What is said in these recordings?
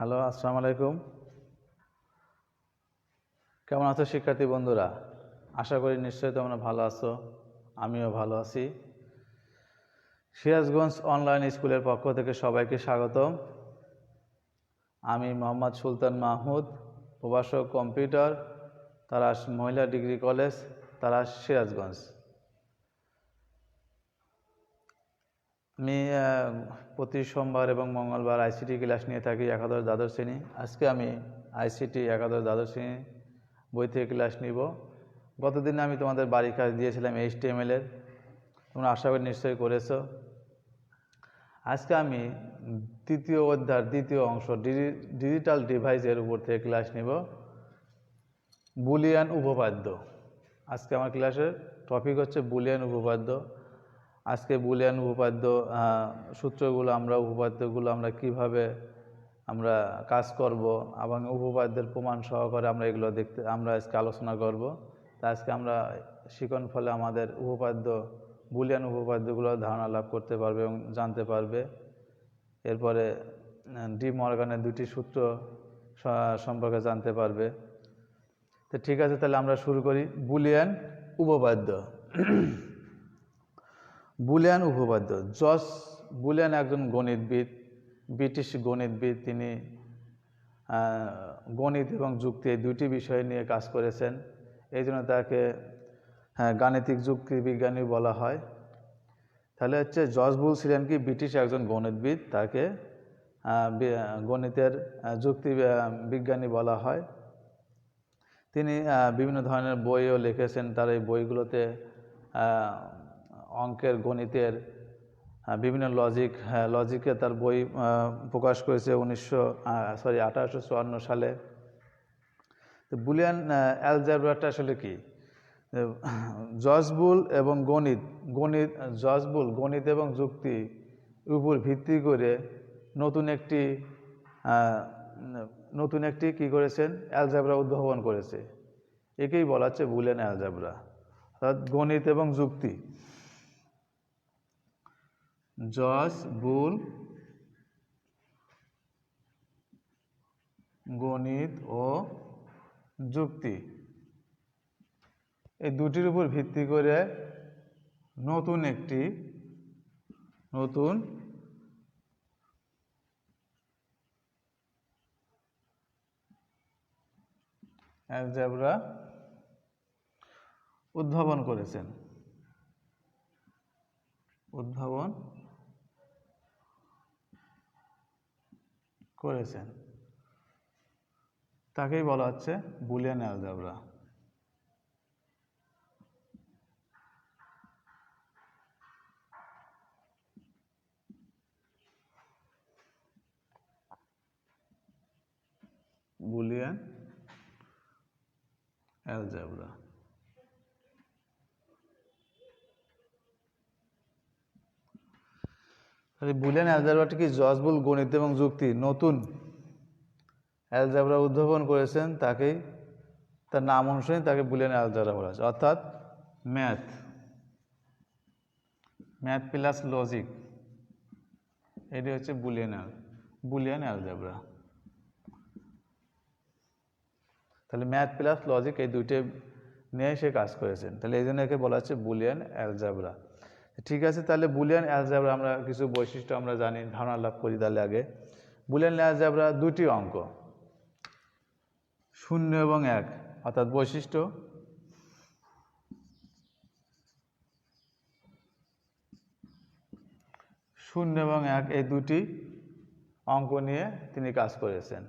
Hello, আসসালামু আলাইকুম। কেমন আছো শিক্ষার্থী বন্ধুরা? আশা করি নিশ্চয়ই তোমরা ভালো আছো, আমিও ভালো আছি। সিরাজগঞ্জ অনলাইন স্কুলের পক্ষ থেকে সবাইকে স্বাগতম। আমি মোহাম্মদ সুলতান মাহমুদ, প্রভাষক কম্পিউটার তারা মহিলা ডিগ্রি কলেজ তারা সিরাজগঞ্জ। আমি প্রতি সোমবার এবং মঙ্গলবার আইসিটি ক্লাস নিয়ে থাকি একাদশ দ্বাদশ শ্রেণি। আজকে আমি আইসিটি একাদশ দ্বাদশ শ্রেণি বই থেকে ক্লাস নিব। গতদিন আমি তোমাদের বাড়ি কাজ দিয়েছিলাম এইচ এর। তোমরা আশা করি নিশ্চয়ই করেছ। আজকে আমি তৃতীয় অধ্যায়ের দ্বিতীয় অংশ, ডিজি- ডিজিটাল ডিভাইসের উপর থেকে ক্লাস নিব। বুলিয়ান উপপাদ্য। আজকে আমার ক্লাসের টপিক হচ্ছে বুলিয়ান উপপাদ্য। আজকে বুলিয়ান উপপাদ্য সূত্রগুলো আমরা, উপপাদ্যগুলো আমরা কীভাবে আমরা কাজ করব এবং উপপাদ্যের প্রমাণ সহকারে আমরা এগুলো দেখতে, আমরা আজকে আলোচনা করব। তা আজকে আমরা শিখন ফলে আমাদের উপপাদ্য, বুলিয়ান উপপাদ্যগুলো ধারণা লাভ করতে পারবে এবং জানতে পারবে। এরপরে ডি মর্গানের দুটি সূত্র সম্পর্কে জানতে পারবে। তো ঠিক আছে, তাহলে আমরা শুরু করি। বুলিয়ান উপপাদ্য। বুলিয়ান উপপাদ্য জস বুলিয়ান একজন গণিতবিদ ব্রিটিশ গণিতবিদ। তিনি গণিত এবং যুক্তি এই দুটি বিষয় নিয়ে কাজ করেছেন। এই জন্য তাকে হ্যাঁ, গাণিতিক যুক্তি বিজ্ঞানী বলা হয়। তাহলে হচ্ছে জর্জ বুল ছিলেন কি? ব্রিটিশ একজন গণিতবিদ তাকে গণিতের যুক্তি বিজ্ঞানী বলা হয়। তিনি বিভিন্ন ধরনের বইও লিখেছেন। তার এই বইগুলোতে অঙ্কের গণিতের বিভিন্ন লজিক হ্যাঁ, লজিকে তার বই প্রকাশ করেছে উনিশশো সরি আঠারোশো চুয়ান্ন সালে। তো বুলিয়ান অ্যালজাবরাটা আসলে কি? জজবুল এবং গণিত গণিত জজবুল গণিত এবং যুক্তি উপর ভিত্তি করে নতুন একটি নতুন একটি কি করেছেন? অ্যালজাবরা উদ্ভাবন করেছে। একেই বলা হচ্ছে বুলিয়ান অ্যালজাবরা। অর্থাৎ গণিত এবং যুক্তি। জজ বুল, গণিত ও যুক্তি। এই দুটির উপর ভিত্তি করে নতুন একটি, নতুন অ্যালজেব্রা উদ্ভাবন করেছেন। উদ্ভাবন করেছেন। তাকেই বলা হচ্ছে বুলিয়ান অ্যালজাবরা। Boolean algebra. তাহলে বুলিয়ান অ্যালজাবরাটি কি জজবুল গণিত এবং যুক্তি? নতুন। অ্যালজাবরা উদ্ভাবন করেছেন তাকেই, তার নাম অনুসারে তাকে বুলিয়ান অ্যালজাবরা বলা হয়েছে অর্থাৎ ম্যাথ। Math plus logic. এটি হচ্ছে বুলিয়ান বুলিয়ান অ্যালজাবরা তাহলে ম্যাথ প্লাস লজিক এই দুইটে নিয়ে সে কাজ করেছেন। তাহলে এই জন্য একে বলা হচ্ছে বুলিয়ান অ্যালজাবরা ঠিক আছে তাহলে বুলিয়ান অ্যালজাবরা আমরা কিছু বৈশিষ্ট্য আমরা জানি ধারণা লাভ করি তাহলে আগে। বুলিয়ান অ্যালজাবরা দুটি অঙ্ক শূন্য এবং এক অর্থাৎ বৈশিষ্ট্য। শূন্য এবং এক এই দুটি অঙ্ক নিয়ে তিনি কাজ করেছেন।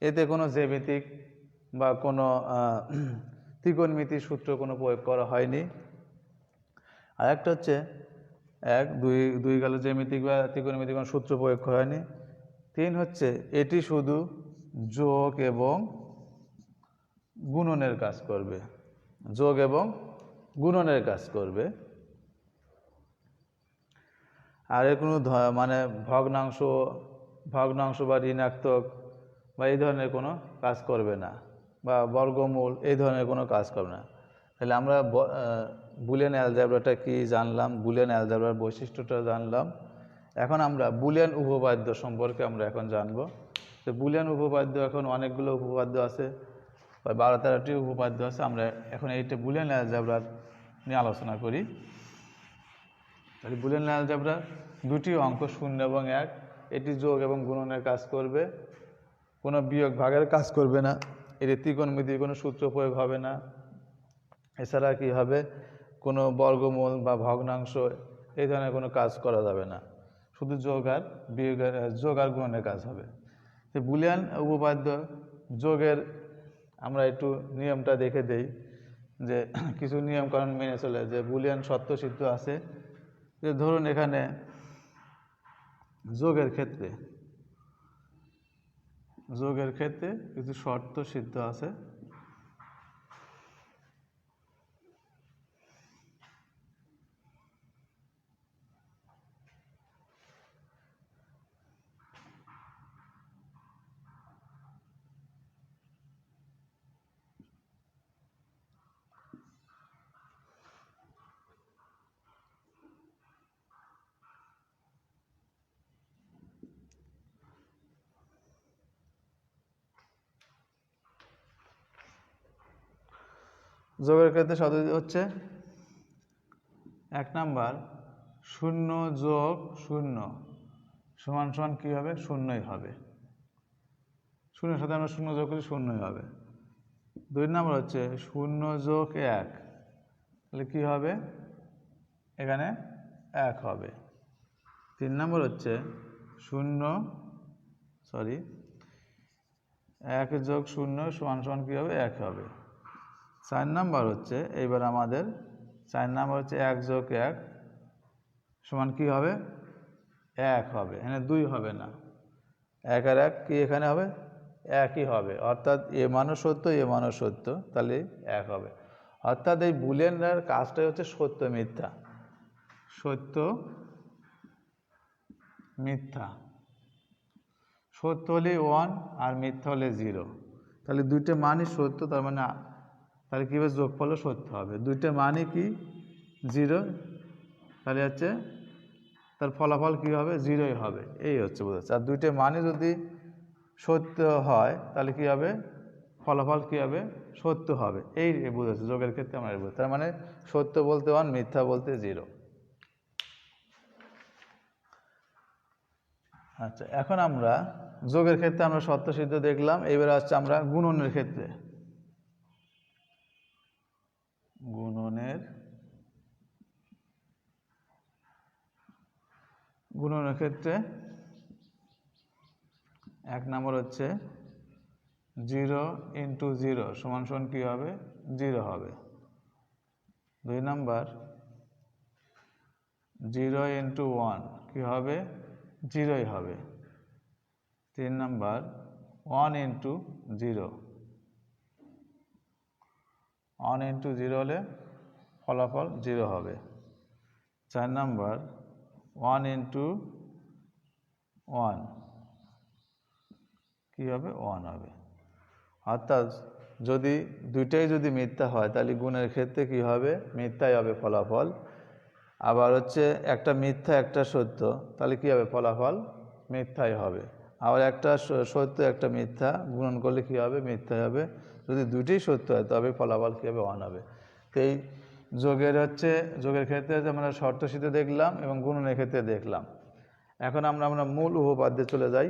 এতে কোনো জ্যামিতিক বা কোনো আহ, ত্রিকোণমিতির সূত্র কোনো প্রয়োগ করা হয়নি। আর একটা হচ্ছে এক, দুই দুই গেল জ্যামিতিক বা ত্রিকোণমিতিক কোনো সূত্র প্রয়োগ হয়নি। তিন হচ্ছে এটি শুধু যোগ এবং গুণনের কাজ করবে। যোগ এবং গুণনের কাজ করবে। আর এর কোনো মানে ভগ্নাংশ ভগ্নাংশ বা ঋণাত্মক বা এই ধরনের কোনো কাজ করবে না বা বর্গমূল এই ধরনের কোনো কাজ করবে না। তাহলে আমরা বুলিয়ান অ্যালজাবরাটা কি জানলাম? বুলিয়ান অ্যালজাবরার বৈশিষ্ট্যটা জানলাম। এখন আমরা বুলিয়ান উপপাদ্য সম্পর্কে আমরা এখন জানব। তো বুলিয়ান উপপাদ্য এখন অনেকগুলো উপপাদ্য আছে প্রায় বারো তেরোটি উপপাদ্য আছে। আমরা এখন এইটা বুলিয়ান অ্যালজাবরার নিয়ে আলোচনা করি। তাহলে বুলিয়ান অ্যালজাবরা দুটি অঙ্ক, শূন্য এবং এক, এটি যোগ এবং গুণনের কাজ করবে। কোনো বিয়োগ ভাগের কাজ করবে না। এটি ত্রিকোণমিতির কোনো সূত্র প্রয়োগ হবে না। এছাড়া কি হবে? কোনো বর্গমূল বা ভগ্নাংশ এই ধরনের কোনো কাজ করা যাবে না। শুধু যোগ আর বিয়োগের যোগ আর গুণনের কাজ হবে। তো বুলিয়ান উপপাদ্য যোগের আমরা একটু নিয়মটা দেখে দেই যে কিছু নিয়মকানুন মেনে চলে। যে বুলিয়ান সত্য সিদ্ধ আছে। যে ধরুন এখানে যোগের ক্ষেত্রে যোগের ক্ষেত্রে কিছু শর্ত সিদ্ধ আছে। যোগের ক্ষেত্রে পদ্ধতি হচ্ছে এক নাম্বার শূন্য যোগ শূন্য সমান সমান কী হবে? শূন্যই হবে। শূন্যের সাথে আমরা শূন্য যোগ করি শূন্যই হবে। দুই নম্বর হচ্ছে শূন্য যোগ এক, তাহলে কী হবে? এখানে এক হবে। তিন নম্বর হচ্ছে শূন্য সরি এক যোগ শূন্য সমান সমান কী হবে? এক হবে। চার নাম্বার হচ্ছে, এইবার আমাদের চার নাম্বার হচ্ছে এক যোগ এক সমান কি হবে? এক হবে, এখানে দুই হবে না। এক আর এক কি এখানে হবে? একই হবে। অর্থাৎ এ মানও সত্য, এ মানও সত্য, তাহলে এক হবে। অর্থাৎ এই বুলিয়ানের কাজটাই হচ্ছে সত্য মিথ্যা। সত্য মিথ্যা। সত্য হলে ওয়ান আর মিথ্যা হলে জিরো তাহলে দুইটা মানই সত্য, তার মানে তাহলে কীভাবে যোগফলও সত্য হবে। দুইটা মানে কি? জিরো। তাহলে হচ্ছে তার ফলাফল কী হবে? জিরোই হবে। এই হচ্ছে বোঝাচ্ছে আর দুইটা মানে যদি সত্য হয়, তাহলে কী হবে? ফলাফল কী হবে? সত্য হবে। এই বোঝাচ্ছে যোগের ক্ষেত্রে আমরা বুঝি তার মানে সত্য বলতে ওয়ান, মিথ্যা বলতে জিরো। আচ্ছা এখন আমরা যোগের ক্ষেত্রে আমরা সত্য সিদ্ধ দেখলাম। এবার আসছে আমরা গুণনের ক্ষেত্রে। গুণনের গুণনের ক্ষেত্রে এক নম্বর হচ্ছে জিরো ইন্টু জিরো সমান সমান কী হবে? জিরো হবে। দুই নম্বর, জিরো ইন্টু ওয়ান কী হবে? জিরোই হবে। তিন নম্বর, one into zero one into zero হলে ফলাফল জিরো হবে। চার নাম্বার ওয়ান ইন্টু ওয়ান কী হবে? ওয়ান হবে। অর্থাৎ যদি দুইটাই যদি মিথ্যা হয়, তাহলে গুণের ক্ষেত্রে কি হবে? মিথ্যাই হবে ফলাফল। আবার হচ্ছে একটা মিথ্যা, একটা সত্য, তাহলে কি হবে? ফলাফল মিথ্যাই হবে। আবার একটা সত্য, একটা মিথ্যা গুণন করলে কী হবে? মিথ্যা হবে। যদি দুইটাই সত্য হয়, তবে ফলাফল কী হবে? অন হবে। এই যোগের হচ্ছে, যোগের ক্ষেত্রে হচ্ছে আমরা শর্ত সিদ্ধে দেখলাম এবং গুণনের ক্ষেত্রে দেখলাম। এখন আমরা আমরা মূল উপপাদ্যে চলে যাই।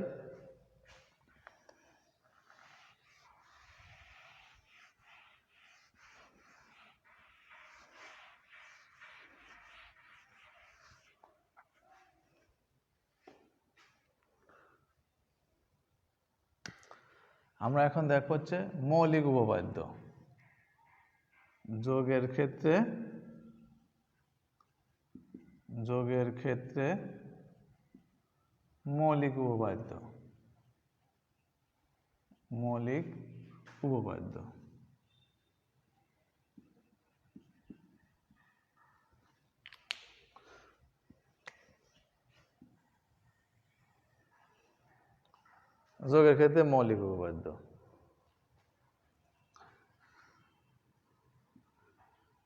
আমরা এখন দেখো হচ্ছে মৌলিক উপপাদ্য। যোগের ক্ষেত্রে যোগের ক্ষেত্রে মৌলিক উপপাদ্য। মৌলিক উপপাদ্য। যোগের ক্ষেত্রে মৌলিক উপপাদ্য।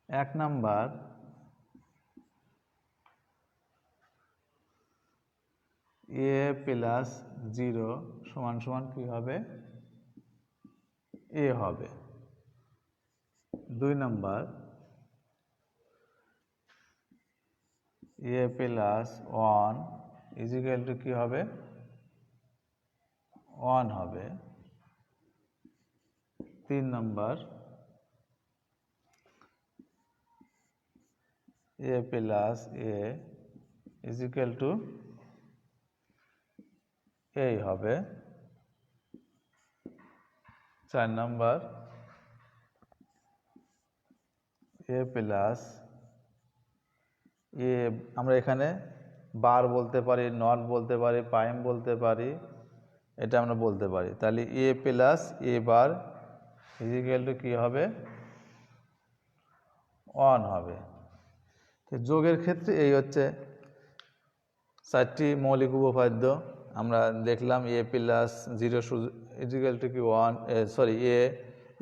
এক নাম্বার, এ প্লাস জিরো সমান সমান কী হবে? এ হবে। দুই number, A plus one equal to কী হবে? ওয়ান হবে। তিন নম্বর A plus A equal to এই হবে। চার নম্বর এ প্লাস এ আমরা এখানে বার বলতে পারি নট বলতে পারি পাইম বলতে পারি। এটা আমরা বলতে পারি। তাহলে A plus A bar equal to কী হবে? অন হবে। তো যোগের ক্ষেত্রে এই হচ্ছে চারটি মৌলিক উপপাদ্য। আমরা দেখলাম A plus zero equal to কি? One sorry A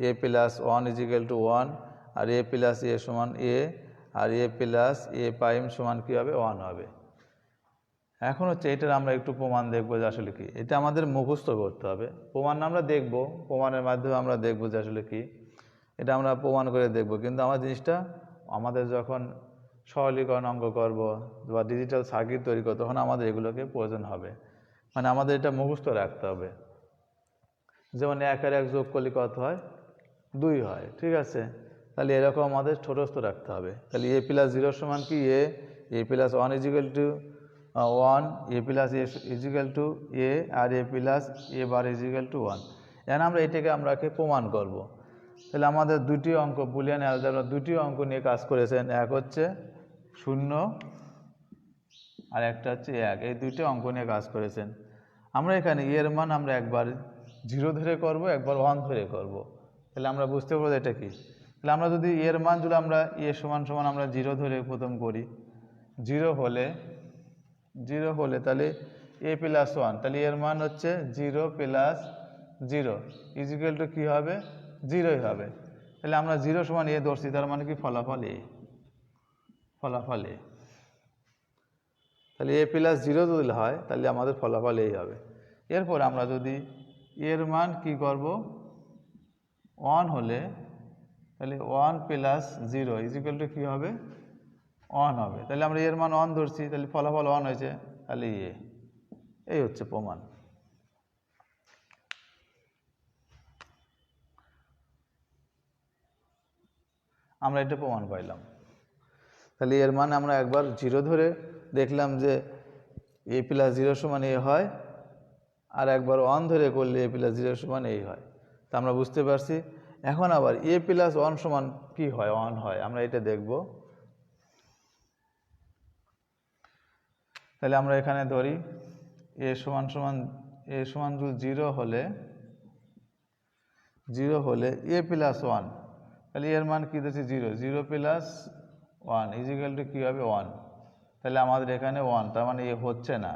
A plus one equal to one R A plus A সমান এ আর এ প্লাস এ প্রাইম সমান কী হবে? ওয়ান হবে। এখন হচ্ছে এটার আমরা একটু প্রমাণ দেখব যে আসলে কি। এটা আমাদের মুখস্থ করতে হবে। প্রমাণ আমরা দেখব, প্রমাণের মাধ্যমে আমরা দেখব যে আসলে কি। এটা আমরা প্রমাণ করে দেখব। কিন্তু আমার জিনিসটা, আমাদের যখন সরলীকরণ অঙ্ক করব বা ডিজিটাল সার্কিট তৈরি করব, তখন আমাদের এগুলোকে প্রয়োজন হবে। মানে আমাদের এটা মুখস্থ রাখতে হবে। যেমন এক আর এক যোগ করলে কত হয়? দুই হয়। ঠিক আছে? তাহলে এরকম আমাদের ছোটস্থ রাখতে হবে। তাহলে এ প্লাস জিরোর সমান কি? A A plus one equal to one A plus A equal to A R A plus A bar equal to one এখন আমরা এটাকে আমরাকে প্রমাণ করব। তাহলে আমাদের দুটি অঙ্ক, বুলিয়ান অ্যালজাবরা দুটি অঙ্ক নিয়ে কাজ করেছেন। এক হচ্ছে শূন্য আর একটা হচ্ছে এক। এই দুইটি অঙ্ক নিয়ে কাজ করেছেন। আমরা এখানে এর মান আমরা একবার জিরো ধরে করব, একবার ওয়ান ধরে করব। তাহলে আমরা বুঝতে পারব এটা কি। তাহলে আমরা যদি এর মান যদি আমরা এ সমান সমান আমরা জিরো ধরে প্রথম করি জিরো হলে জিরো হলে তাহলে এ প্লাস ওয়ান তাহলে এর মান হচ্ছে zero plus zero. Equal to কী হবে? জিরোই হবে। তাহলে আমরা জিরো সমান এ ধরছি, তার মানে কি? ফলাফল এ ফলাফল এ তাহলে এ প্লাস জিরো যদি হয়, তাহলে আমাদের ফলাফল এই হবে। এরপর আমরা যদি এর মান কি করব? ওয়ান হলে, তাহলে one plus zero equal to কী হবে? ওয়ান হবে। তাহলে আমরা এর মান অন ধরছি, তাহলে ফলাফল অন হয়েছে। তাহলে ইয়ে এই হচ্ছে প্রমাণ। আমরা এটা প্রমাণ পাইলাম। তাহলে এর মানে আমরা একবার জিরো ধরে দেখলাম যে এ প্লাস জিরো সমান এ হয়, আর একবার ওয়ান ধরে করলে এ প্লাস জিরো সমান এই হয়। তা আমরা বুঝতে পারছি। এখন আবার এ প্লাস ওয়ান সমান কী হয়? ওয়ান হয়। আমরা এটা দেখব। তাহলে আমরা এখানে ধরি এ সমান সমান এ সমান যদি জিরো হলে জিরো হলে এ প্লাস ওয়ান তাহলে এর মান কী দিচ্ছে zero zero plus one equal to কী হবে? ওয়ান তাহলে আমাদের এখানে ওয়ান তার মানে এ হচ্ছে না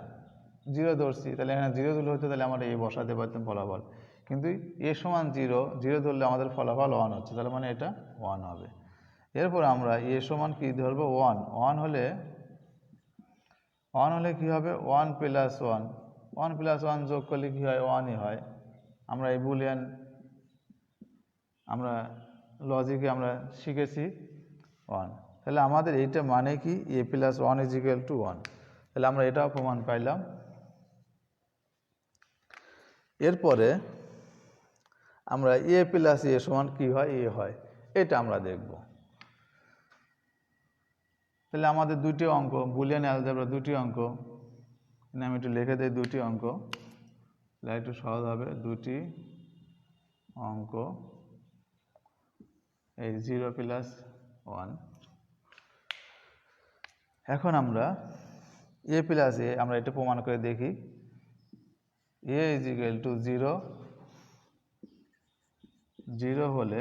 জিরো ধরছি, তাহলে এখানে জিরো তুলে হচ্ছে, তাহলে আমরা এ বসাতে পারতাম ফলাফল, কিন্তু এ সমান জিরো জিরো ধরলে আমাদের ফলাফল ওয়ান হচ্ছে, তাহলে মানে এটা ওয়ান হবে, এরপর আমরা এ সমান কী ধরবো? ওয়ান ওয়ান হলে ওয়ান হলে কী হবে? One plus one one plus one যোগ করলে কী হয়? ওয়ানই হয়। আমরা এই বুলিয়ান আমরা লজিকে আমরা শিখেছি ওয়ান তাহলে আমাদের এইটা মানে কি? A plus one equal to one তাহলে আমরা এটাও প্রমাণ পাইলাম। এরপরে আমরা এ প্লাস এ সমান কী হয়? এ হয়। এটা আমরা দেখব। তাহলে আমাদের দুটি অঙ্ক, বুলিয়ান অ্যালজাবরা দুটি অঙ্ক আমি একটু লিখে দিই দুটি অঙ্ক, তাহলে একটু সহজ হবে দুটি অঙ্ক, এই জিরো প্লাস ওয়ান। এখন আমরা এ প্লাস এ, আমরা এটা প্রমাণ করে দেখি। A is equal to zero zero হলে,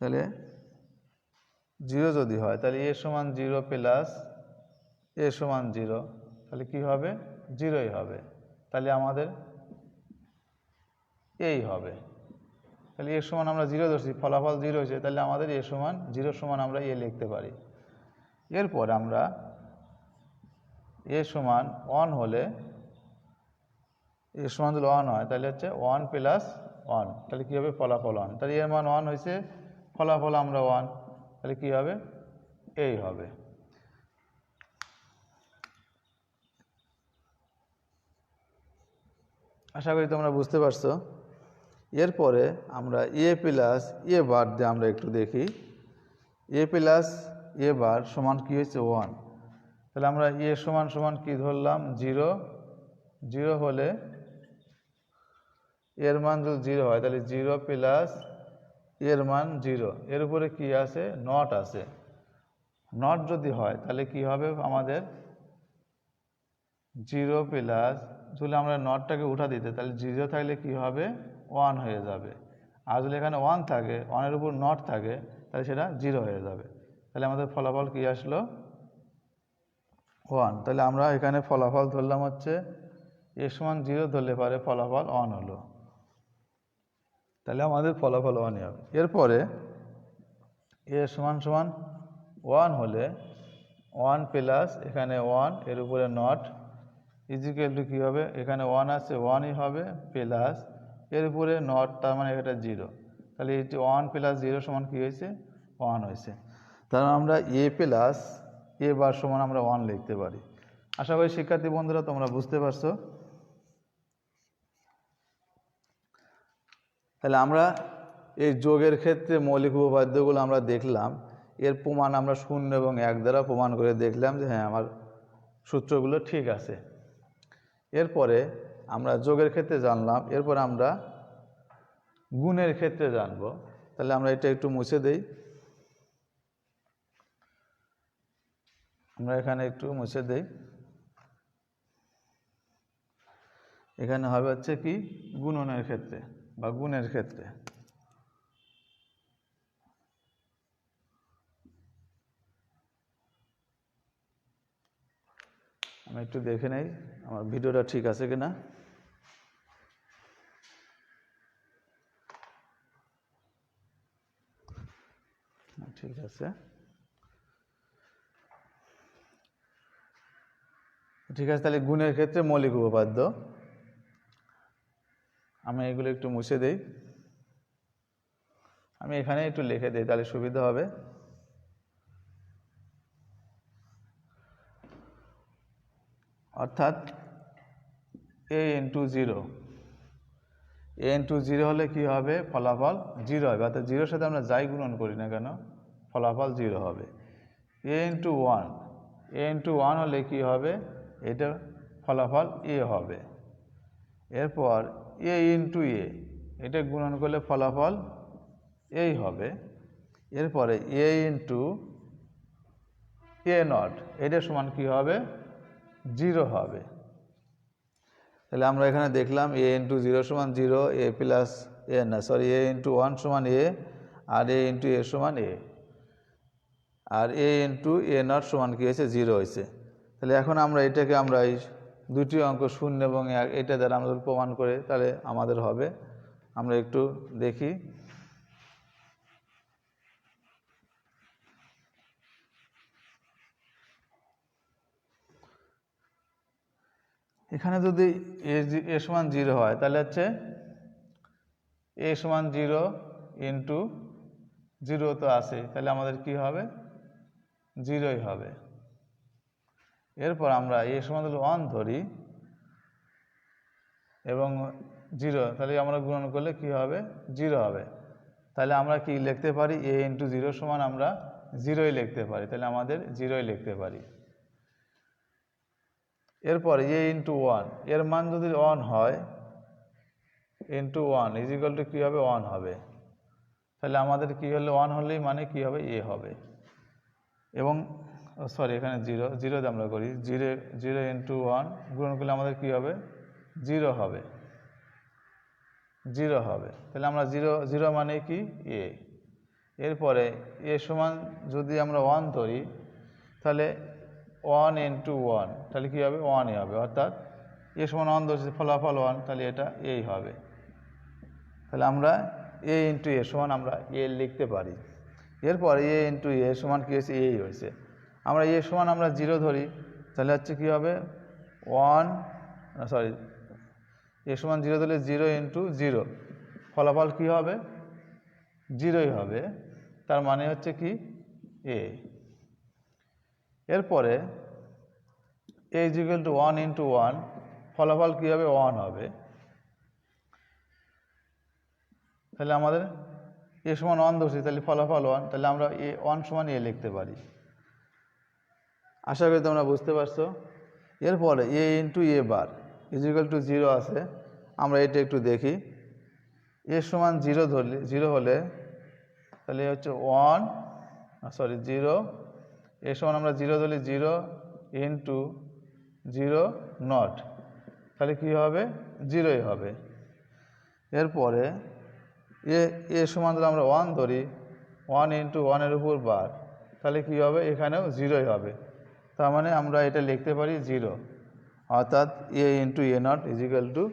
তাহলে জিরো যদি হয়, তাহলে এ সমান জিরো প্লাস এ সমান জিরো, তাহলে কি হবে? জিরোই হবে। তাহলে আমাদের এই হবে। তাহলে এ সমান আমরা জিরো ধরছি, ফলাফল জিরো হয়েছে, তাহলে আমাদের এ সমান, জিরো সমান আমরা এ লিখতে পারি। এরপর আমরা এ সমান ওয়ান হলে, এ সমান যদি ওয়ান হয়, তাহলে হচ্ছে ওয়ান প্লাস ওয়ান তাহলে কী হবে? ফলাফল ওয়ান তাহলে এর মান ওয়ান হয়েছে, ফলাফল আমরা ওয়ান তাহলে কী হবে? এই হবে। আশা করি তোমরা বুঝতে পারছ। এরপরে আমরা এ প্লাস এ বার দিয়ে আমরা একটু দেখি। এ প্লাস এ বার সমান কী হয়েছে? ওয়ান তাহলে আমরা এ সমান সমান কি ধরলাম? জিরো জিরো হলে এর মান যদি জিরো হয়, তাহলে জিরো প্লাস এর মান জিরো এর উপরে কি আছে? নট আছে। নট যদি হয়, তাহলে কি হবে আমাদের? জিরো প্লাস যদি আমরা নটটাকে উঠা দিতে, তাহলে জিরো থাকলে কি হবে? ওয়ান হয়ে যাবে। আর যদি এখানে ওয়ান থাকে ওয়ানের উপর নট থাকে, তাহলে সেটা জিরো হয়ে যাবে। তাহলে আমাদের ফলাফল কি আসলো? ওয়ান তাহলে আমরা এখানে ফলাফল ধরলাম হচ্ছে এ সমান জিরো ধরলে পারে ফলাফল ওয়ান হলো। তাহলে আমাদের ফলাফল ওয়ানই হবে। এরপরে এ সমান সমান ওয়ান হলে ওয়ান প্লাস এখানে ওয়ানের উপরে নট ইজিক্যাল টু কী হবে? এখানে ওয়ান আছে ওয়ানই হবে প্লাস এর উপরে নট তার মানে এটা জিরো তাহলে এটি ওয়ান প্লাস জিরো সমান কী হয়েছে? ওয়ান হয়েছে। তার আমরা এ প্লাস এ বার সমান আমরা ওয়ান লিখতে পারি। আশা করি শিক্ষার্থী বন্ধুরা তোমরা বুঝতে পারছ। তাহলে আমরা এই যোগের ক্ষেত্রে মৌলিক উপপাদ্যগুলো আমরা দেখলাম। এর প্রমাণ আমরা শূন্য এবং এক দ্বারা প্রমাণ করে দেখলাম যে হ্যাঁ আমার সূত্রগুলো ঠিক আছে। এরপরে আমরা যোগের ক্ষেত্রে জানলাম, এরপর আমরা গুণের ক্ষেত্রে জানব। তাহলে আমরা এটা একটু মুছে দেই। আমরা এখানে একটু মুছে দেই। এখানে হবে হচ্ছে কি? গুণনের ক্ষেত্রে। বা গুণের ক্ষেত্রে। আমি একটু দেখে নেই, আমার ভিডিওটা ঠিক আছে কিনা? ঠিক আছে। ঠিক আছে, তাহলে গুণের ক্ষেত্রে মৌলিক উপপাদ্য। আমি এগুলো একটু মুছে দেই। আমি এখানে একটু লিখে দিই, তাহলে সুবিধা হবে। অর্থাৎ A into zero A into zero হলে কি হবে? ফলাফল জিরো হবে। অর্থাৎ জিরোর সাথে আমরা যাই গুণন করি না কেন? ফলাফল জিরো হবে। A into one A into one হলে কি হবে? এটা ফলাফল এ হবে। এরপর এ ইন্টু এ এটা গুণন করলে ফলাফল এই হবে। এরপরে এ ইন্টু এ নট এটা সমান কি হবে? জিরো হবে। তাহলে আমরা এখানে দেখলাম এ ইন্টু জিরো সমান জিরো এ প্লাস এ না সরি এ ইন্টু ওয়ান সমান এ আর এ ইন্টু এ সমান এ আর এ ইন্টু এ নট সমান কী হয়েছে? জিরো হয়েছে। তাহলে এখন আমরা এটাকে আমরা এই দুটি অঙ্ক শূন্য এবং এক, এটা দ্বারা যদি প্রমাণ করে তাহলে আমাদের হবে। আমরা একটু দেখি। এখানে যদি এ সমান জিরো হয়, তাহলে হচ্ছে এ সমান জিরো ইন্টু জিরো তো আছে তাহলে আমাদের কি হবে? জিরোই হবে। এরপর আমরা এ সমান যদি ওয়ান ধরি এবং জিরো তাহলে আমরা গুণন করলে কি হবে? জিরো হবে। তাহলে আমরা কি লিখতে পারি? এ ইন্টু জিরো সমান আমরা জিরোই লিখতে পারি। তাহলে আমাদের জিরোই লিখতে পারি। এরপর এ ইন্টু ওয়ানের মান যদি ওয়ান হয় ইন্টু ওয়ান ইজিক্যাল টু কী হবে? ওয়ান হবে। তাহলে আমাদের কি হলে ওয়ান হলেই মানে কি হবে? এ হবে। এবং সরি, এখানে জিরো, জিরোতে আমরা করি। জিরো জিরো ইন্টু ওয়ান গুণন করলে আমাদের কী হবে? জিরো হবে। জিরো হবে। তাহলে আমরা জিরো জিরো মানে কি? এ এরপরে এ সমান যদি আমরা ওয়ান ধরি, তাহলে ওয়ান ইন্টু ওয়ান তাহলে কী হবে? ওয়ানই হবে। অর্থাৎ এ সমান ওয়ান ধরছি, ফলাফল ওয়ান তাহলে এটা এই হবে। তাহলে আমরা এ ইন্টু এ সমান আমরা এ লিখতে পারি। এরপর এ ইন্টু এ সমান কী হয়েছে? এই হয়েছে। আমরা এ সমান আমরা জিরো ধরি, তাহলে হচ্ছে কী হবে? ওয়ান সরি এ সমান জিরো ধরলে জিরো ইন্টু জিরো। ফলাফল কী হবে? জিরোই হবে, তার মানে হচ্ছে কি? এ। এরপরে A is equal to one into one, ফলাফল কী হবে? ওয়ান হবে। তাহলে আমাদের এ সমান ওয়ান ধরছি, তাহলে ফলাফল ওয়ান, তাহলে আমরা এ, ওয়ান সমান এ লিখতে পারি। আশা করি তোমরা বুঝতে পারছ। এরপরে A into A bar equal to zero আছে। আমরা এটা একটু দেখি। এ সমান জিরো ধরলে জিরো হলে তাহলে হচ্ছে ওয়ান সরি জিরো এ সমান আমরা জিরো ধরলে জিরো ইন্টু জিরো নট তাহলে কী হবে? জিরোই হবে। এরপরে এ এ সমান যদি আমরা ওয়ান ধরি। ওয়ান ইন্টু ওয়ানের উপর বার তাহলে কী হবে? এখানেও জিরোই হবে। তার মানে আমরা এটা লিখতে পারি জিরো। অর্থাৎ A into A not equal to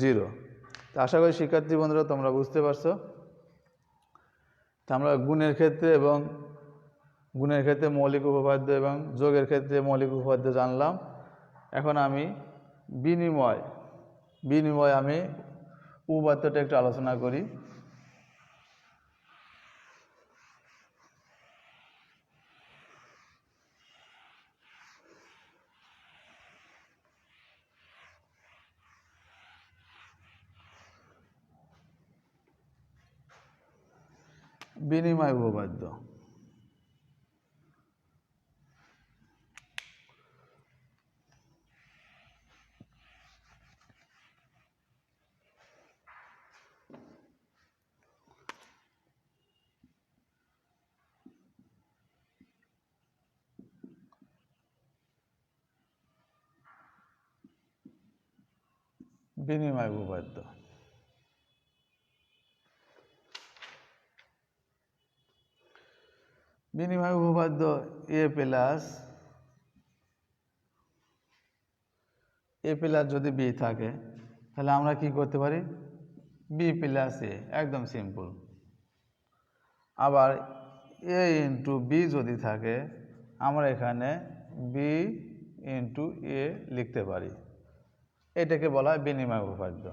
zero. তো আশা করি শিক্ষার্থী বন্ধুরা, তোমরা বুঝতে পারছ। তা আমরা গুণের ক্ষেত্রে এবং গুণের ক্ষেত্রে মৌলিক উপপাদ্য এবং যোগের ক্ষেত্রে মৌলিক উপপাদ্য জানলাম। এখন আমি বিনিময় বিনিময় আমি উপপাদ্যটা একটু আলোচনা করি। বিনিময় উপপাদ্য। বিনিময় উপপাদ্য। বিনিময় উপপাদ্য এ প্লাস এ প্লাস যদি বি থাকে, তাহলে আমরা কি করতে পারি? বি প্লাস এ একদম সিম্পল আবার এ ইন্টু বি যদি থাকে, আমরা এখানে বি ইন্টু এ লিখতে পারি। এটাকে বলা হয় বিনিময় উপপাদ্য।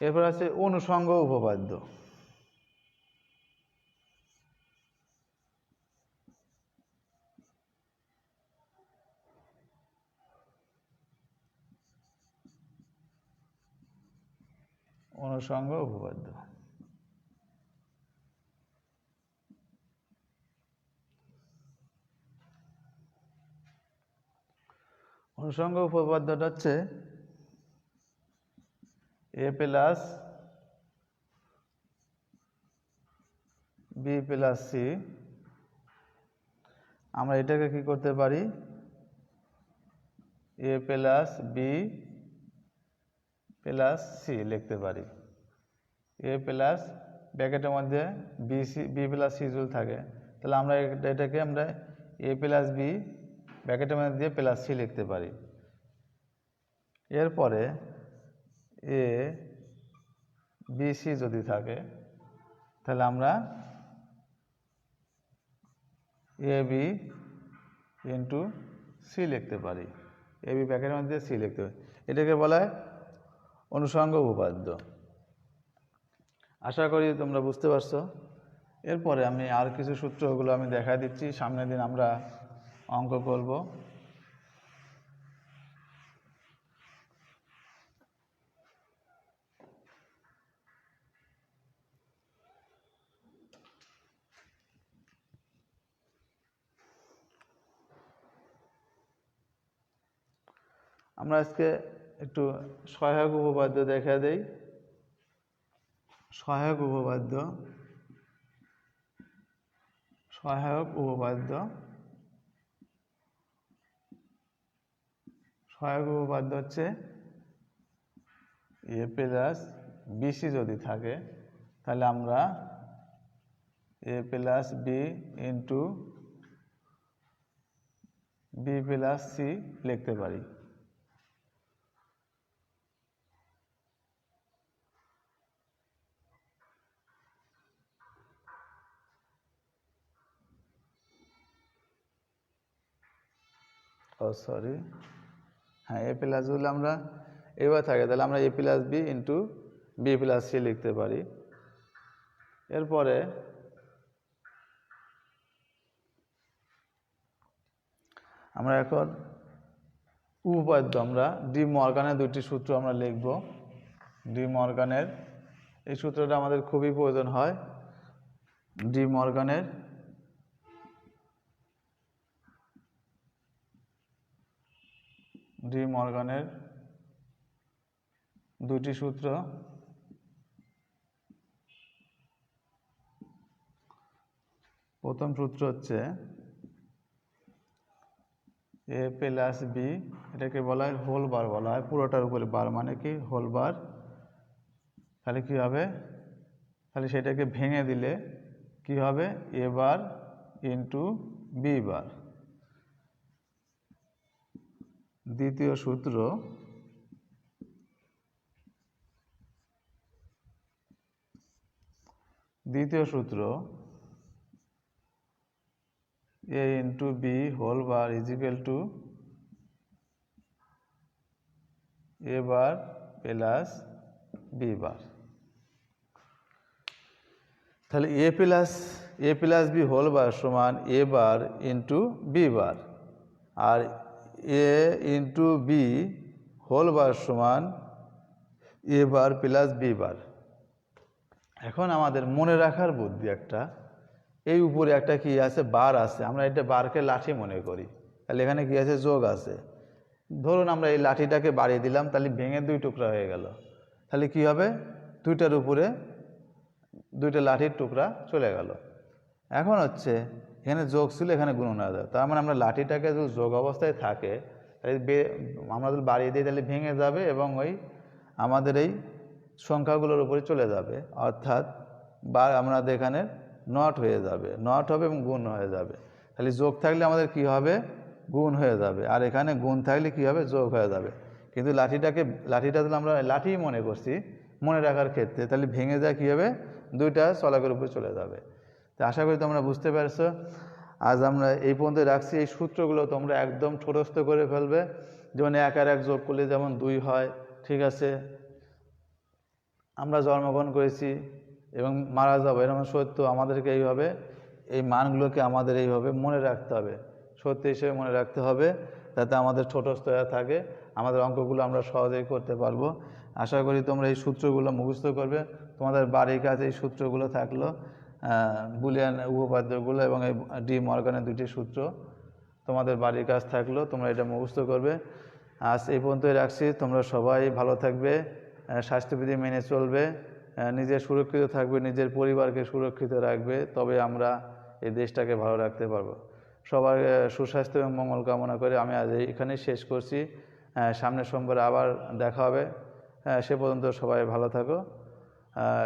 এরপর আছে অনুষঙ্গ উপপাদ্য। অনুষঙ্গ উপপাদ্য। অনুষঙ্গ উপপাদ্যটা হচ্ছে A plus B plus C আমরা এটাকে কি করতে পারি? A plus B plus C লিখতে পারি। এ প্লাস ব্যাকেটের মধ্যে B C B plus C যদি থাকে। তাহলে আমরা এটা- এটাকে আমরা এ প্লাস বি ব্যাকেটের মধ্যে দিয়ে প্লাস সি লিখতে পারি। এরপরে এ বি সি যদি থাকে, তাহলে আমরা এ বি ইন্টু সি লিখতে পারি। এ বি ব্যাকেটের মধ্যে সি লিখতে পারি। এটাকে বলা হয় অনুষঙ্গ উপপাদ্য। আশা করি তোমরা বুঝতে পারছ। এরপরে আমি আর কিছু সূত্রগুলো আমি দেখা দিচ্ছি। সামনের দিন আমরা অঙ্ক করব। আমরা আজকে একটু সহায়ক উপপাদ্য দেখা দেই। সহায়ক উপপাদ্য সহায়ক উপপাদ্য সহায়ক উপপাদ্য হচ্ছে এ প্লাস বিসি যদি থাকে, তাহলে আমরা A plus B into B plus C লিখতে পারি। ও সরি হ্যাঁ এ প্লাস হলে আমরা এবার থাকে, তাহলে আমরা A plus B into B plus C লিখতে পারি। এরপরে আমরা এখন উপপাদ্য, আমরা ডি মর্গানের দুটি সূত্র আমরা লিখব। ডি মর্গানের, এই সূত্রটা আমাদের খুবই প্রয়োজন হয়। ডি মর্গানের ডি মর্গানের দুটি সূত্র। প্রথম সূত্র হচ্ছে এ প্লাস বি, এটাকে বলা হয় হোল বার, বলা হয় পুরোটার উপরে বার মানে কি? Whole bar. তাহলে কি হবে? তাহলে সেটাকে ভেঙে দিলে কি হবে? A bar into B bar. দ্বিতীয় সূত্র দ্বিতীয় সূত্র a into b whole bar is to A bar plus b bar. তাহলে A plus A plus B whole bar সমান A bar into B bar R a into B whole bar সমান A bar plus B বার এখন আমাদের মনে রাখার বুদ্ধি একটা। এই উপরে একটা কি আছে? বার আছে। আমরা এটা বারকে লাঠি মনে করি। তাহলে এখানে কি আছে? যোগ আছে। ধরুন আমরা এই লাঠিটাকে বাড়িয়ে দিলাম, তাহলে ভেঙে দুই টুকরা হয়ে গেল। তাহলে কি হবে? দুইটার উপরে দুইটা লাঠির টুকরা চলে গেল। এখন হচ্ছে এখানে যোগ ছিল, এখানে গুণন হয়ে যাবে তার মানে আমরা লাঠিটাকে যদি যোগ অবস্থায় থাকে, তাহলে আমরা যদি বাড়িয়ে দিই, তাহলে ভেঙে যাবে এবং ওই আমাদের এই সংখ্যাগুলোর উপরে চলে যাবে। অর্থাৎ বা আমাদের এখানে নট হয়ে যাবে। নট হবে এবং গুণ হয়ে যাবে। তাহলে যোগ থাকলে আমাদের কি হবে? গুণ হয়ে যাবে। আর এখানে গুণ থাকলে কি হবে? যোগ হয়ে যাবে। কিন্তু লাঠিটাকে, লাঠিটা তাহলে আমরা লাঠিই মনে করছি, মনে রাখার ক্ষেত্রে, তাহলে ভেঙে যায় কী হবে? দুইটা চলাকের উপরে চলে যাবে। তো আশা করি তোমরা বুঝতে পারছ। আজ আমরা এই পর্যন্ত রাখছি। এই সূত্রগুলো তোমরা একদম ছোটস্থ করে ফেলবে। যেমন এক আর এক যোগ করলে যেমন দুই হয়, ঠিক আছে? আমরা জন্মগ্রহণ করেছি এবং মারা যাব, এরকম সত্য আমাদেরকে এইভাবে, এই মানগুলোকে আমাদের এইভাবে মনে রাখতে হবে। সত্য হিসেবে মনে রাখতে হবে, যাতে আমাদের ছোটস্থ হয়ে থাকে। আমাদের অঙ্কগুলো আমরা সহজেই করতে পারব। আশা করি তোমরা এই সূত্রগুলো মুখস্থ করবে। তোমাদের বাড়ির কাছে এই সূত্রগুলো থাকল। বুলিয়ান উপপাদ্যগুলো এবং এই ডি মর্গানের দুটি সূত্র তোমাদের বাড়ির কাজ থাকল তোমরা এটা মুখস্থ করবে। আজ এই পর্যন্তই রাখছি তোমরা সবাই ভালো থাকবে স্বাস্থ্যবিধি মেনে চলবে আহ, নিজে সুরক্ষিত থাকবে নিজের পরিবারকে সুরক্ষিত রাখবে তবে আমরা এই দেশটাকে ভালো রাখতে পারব। সবার সুস্বাস্থ্য এবং মঙ্গল কামনা করে আমি আজ এখানেই শেষ করছি। সামনের সোমবারে আবার দেখা হবে। সে পর্যন্ত সবাই ভালো থাকো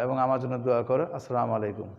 এবং আমার জন্য দোয়া করো। আসসালামু আলাইকুম।